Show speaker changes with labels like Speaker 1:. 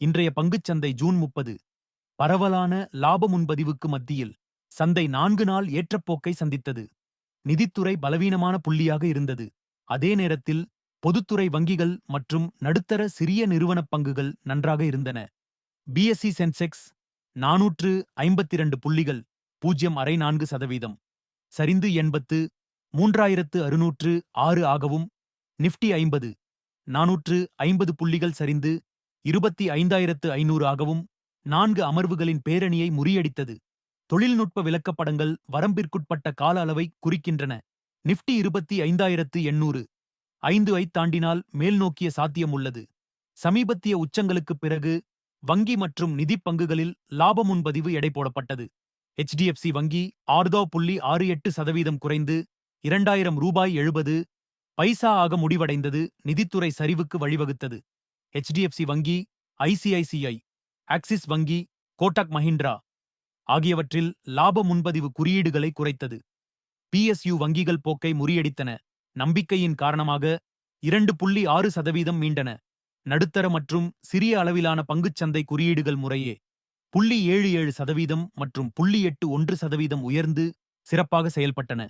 Speaker 1: இன்றைய பங்குச்சந்தை ஜூன் முப்பது. பரவலான லாப முன்பதிவுக்கு மத்தியில் சந்தை நான்கு நாள் ஏற்றப்போக்கை சந்தித்தது. நிதித்துறை பலவீனமான புள்ளியாக இருந்தது. அதே நேரத்தில் பொதுத்துறை வங்கிகள் மற்றும் நடுத்தர சிறிய நிறுவனப் பங்குகள் நன்றாக இருந்தன. பிஎஸ்சி சென்செக்ஸ் நாநூற்று ஐம்பத்தி இரண்டு புள்ளிகள் பூஜ்ஜியம் அரை நான்கு சதவீதம். சரிந்து எண்பத்து மூன்றாயிரத்து அறுநூற்று ஆறு ஆகவும் நிஃப்டி ஐம்பது நாநூற்று ஐம்பது புள்ளிகள் சரிந்து இருபத்தி ஐந்தாயிரத்து ஐநூறு ஆகவும் நான்கு அமர்வுகளின் பேரணியை முறியடித்தது. தொழில்நுட்ப விளக்கப்படங்கள் வரம்பிற்குட்பட்ட கால அளவை குறிக்கின்றன. நிப்டி இருபத்தி ஐந்தாயிரத்து எண்ணூறு. ஐந்து ஐ தாண்டினால் மேல்நோக்கிய சாத்தியம் உள்ளது சமீபத்திய உச்சங்களுக்குப் பிறகு வங்கி மற்றும் நிதிப் பங்குகளில் லாப முன்பதிவு எடை போடப்பட்டது. எச்டிஎஃப்சி வங்கி ஆறுதோ புள்ளி ஆறு எட்டு சதவீதம் குறைந்து இரண்டாயிரம் ரூபாய் எழுபது. பைசா ஆக முடிவடைந்தது. நிதித்துறை சரிவுக்கு வழிவகுத்தது. ஹெச்டிஎஃப்சி வங்கி ஐசிஐசிஐ ஆக்சிஸ் வங்கி கோட்டக் மஹிந்திரா ஆகியவற்றில் லாப முன்பதிவு குறியீடுகளை குறைத்தது. பிஎஸ்யு வங்கிகள் போக்கை முறியடித்தன. நம்பிக்கையின் காரணமாக இரண்டு புள்ளி ஆறு சதவீதம் மீண்டன. நடுத்தர மற்றும் சிறிய அளவிலான பங்குச்சந்தை குறியீடுகள் முறையே புள்ளி ஏழு ஏழு சதவீதம் மற்றும் புள்ளி எட்டு ஒன்று சதவீதம் உயர்ந்து சிறப்பாக செயல்பட்டன.